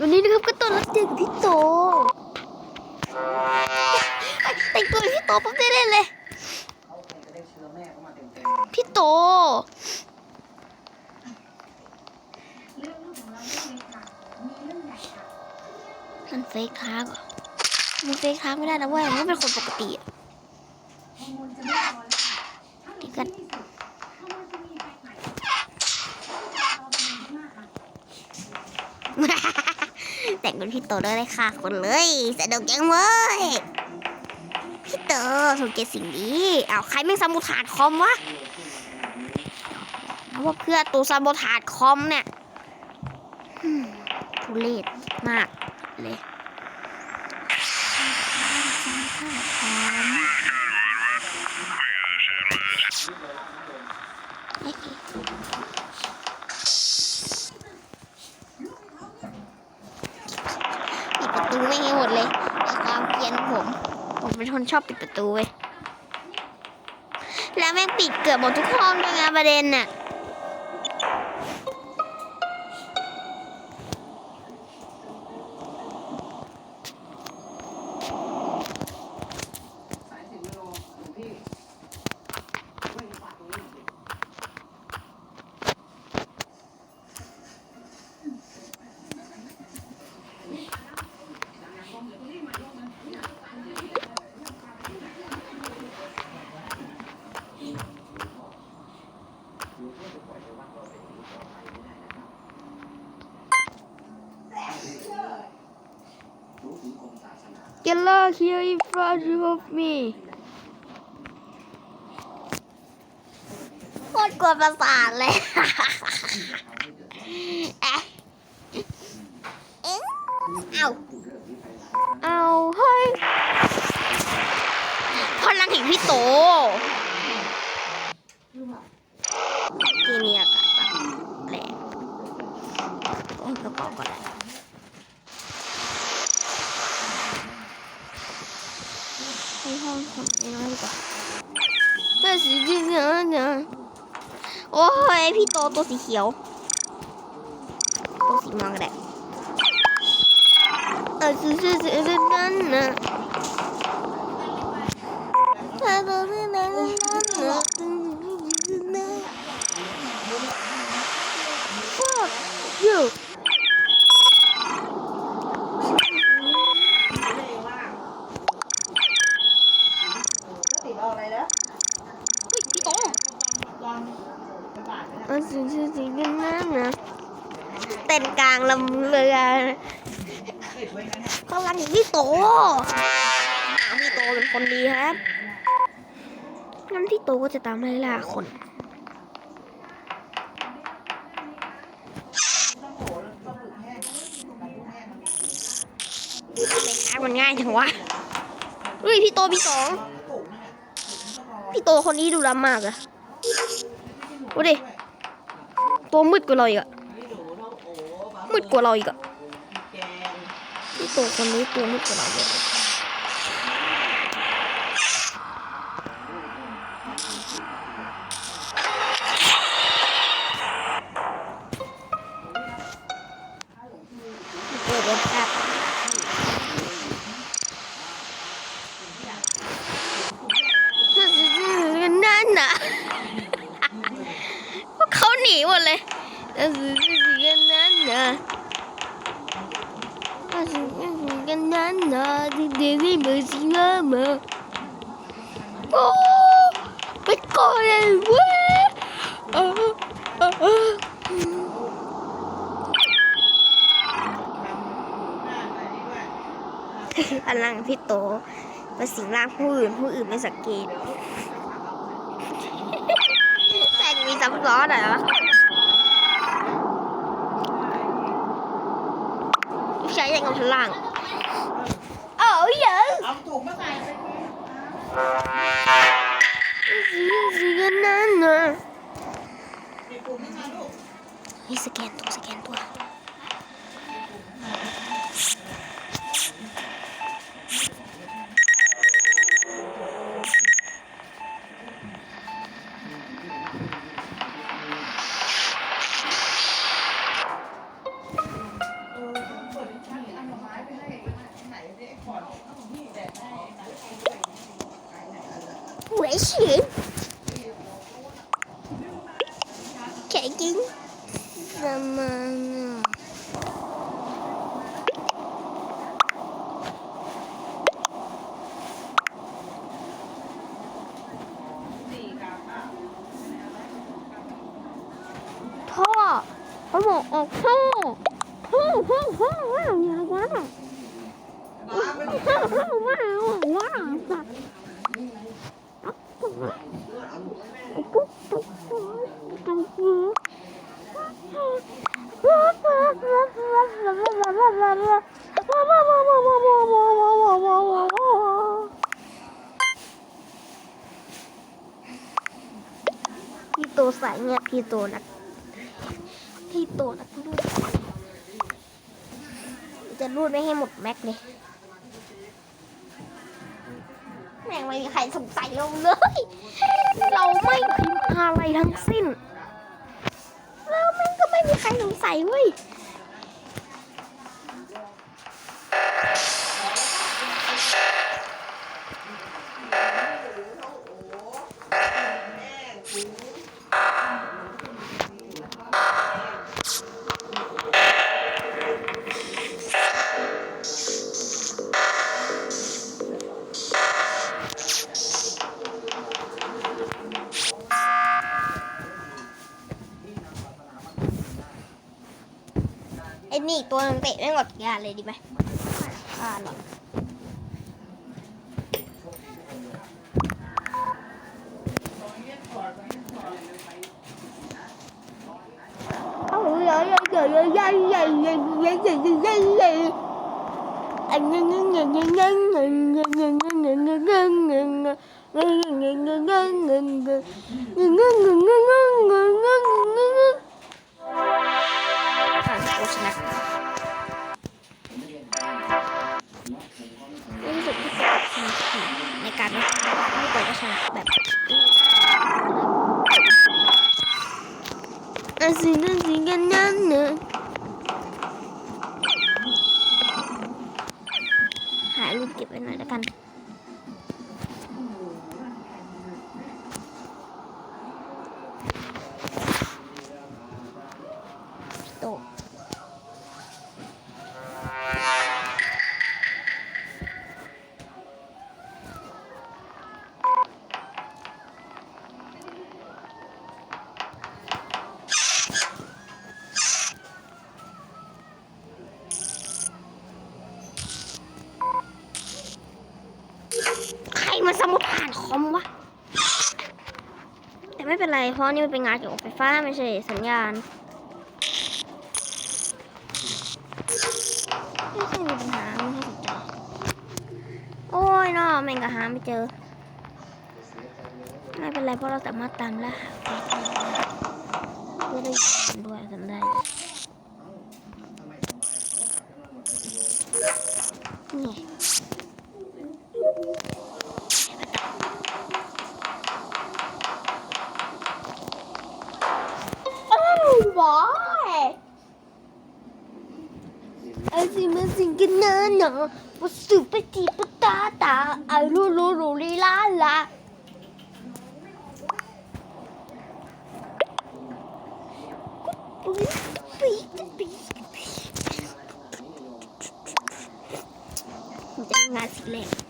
วันนี้นะครับก็ต้อนรับเจอกับพี่โตแต่งตัวพี่โตปุ๊บได้เล่นเลย พี่โตเรื่องลูกของเราเรื่องเล็กมีเรื่องใหญ่ฉันเฟกค้างเหรอมันเฟกค้างไม่ได้นะเว้ยมันเป็นคนปกติอะฮอร์โมนจะไม่พอแล้วค่ะถ้าหนูไม่มีสิทธิ์ฮอร์โมนจะมีแฟนใหม่เรา แต่งเป็นพี่โตได้เลยค่ะ คนเลยสนุกจังเว้ย พี่โตสังเกตสิ่งนี้เอาใครไม่งสมุทานคอมวะเพราะว่าเพื่อตัวสมุทานคอมเนี่ยทุเรศมากเลยปิดประตูไม่ให้หมดเลยในความเกรียนของผม ผมเป็น คนชอบปิดประตูเว้ยแล้วแม่งปิดเกือบหมดทุกห้องด้วยไงประเด็นน่ะ ๆสายสิบกิโลหลวงพี่วิ่งฝากตรงนี้หน่อยสิ Get lost here in front of me โคตรกวนประสาทเลยเอ๊ะเอ๊ะเอาเอาเฮ้ยพลังแห่งพี่โตที่มีอากาศแบบแรงโอ้ยกระเป๋าก็ได้ ไปห้องคนน้อยดีกว่าแต่สีจริงเนี่ย โอ้ยพี่โตตัวสีเขียว ตัวสีมังก็ได้เออคือคือคือนั่นนะถ้าตัวนั้นนั่นนะ Fuck you ติดเอาอะไรนะ เฮ้ยพี่โตเออคือคือคือนั่นนะเต้นกลางลำเรือพลังแห่งพี่โตอาพี่โตเป็นคนดีครับงั้นพี่โตก็จะตามไล่ล่าคนทางมันง่ายจังวะเฮ้ยพี่โตพี่สอง พี่โตคนนี้ดูดำมากอะดูดิตัวมืดกว่าเราอีกอะ มืดกว่าเราอีกอะพี่โตคนนี้ตัวมืดกว่าเราเลยเปิดเว็บแอปนั่นน่ะพวกเขาหนีหมดเลย นั่นคือนั่นน่ะนั่นคือนั่นนะที่เดี๋ยวนี้มันสิงห์มาโอ้ไปก่อนเลยเว้ยเออเออเออพลังพี่โตมาสิงร่างผู้อื่นผู้อื่นไม่สังเกตแต่งมีซับซ้อนเหรอ ใช้ยังไงพลังเอ้าเยอะเอาถุงมาใส่ไปสิกันนั่นนะมีปุ่มนี่มาลูกนี่สแกนตัว ฉีดแข็งจริงสมานพ่อเขาบอกออกพ่อพ่อพ่อพ่อว่าอย่างนั้น ว้าวว้าวว้าว พี่โตสายเงียบพี่โตนักพี่โตนักรูดจะรูดไม่ให้หมดแม็กเลย แม่งไม่มีใครสงสัยเราเลย เราไม่พิมพ์อะไรทั้งสิ้น แล้วแม่งก็ไม่มีใครสงสัยเว้ย ไอ้นี่อีกตัวนึงเตะไม่หมดยาเลยดีไหมอ่าหรอกเอา มาสมุดผ่านคอมวะ แต่ไม่เป็นไร เพราะนี่มันเป็นงานเกี่ยวกับไฟฟ้าไม่ใช่สัญญาณไม่ใช่มีปัญหาไม่ให้สนใจ โอ้ยนาะแม่งก็หาไม่เจอ ไม่เป็นไรเพราะเราสามารถตามล่าเพื่อได้ยินด้วยจำได้นี่ boy. I see my singing na na, was super deep da da, I lo lo lo li la la. Beat, beat, beat. That's lame.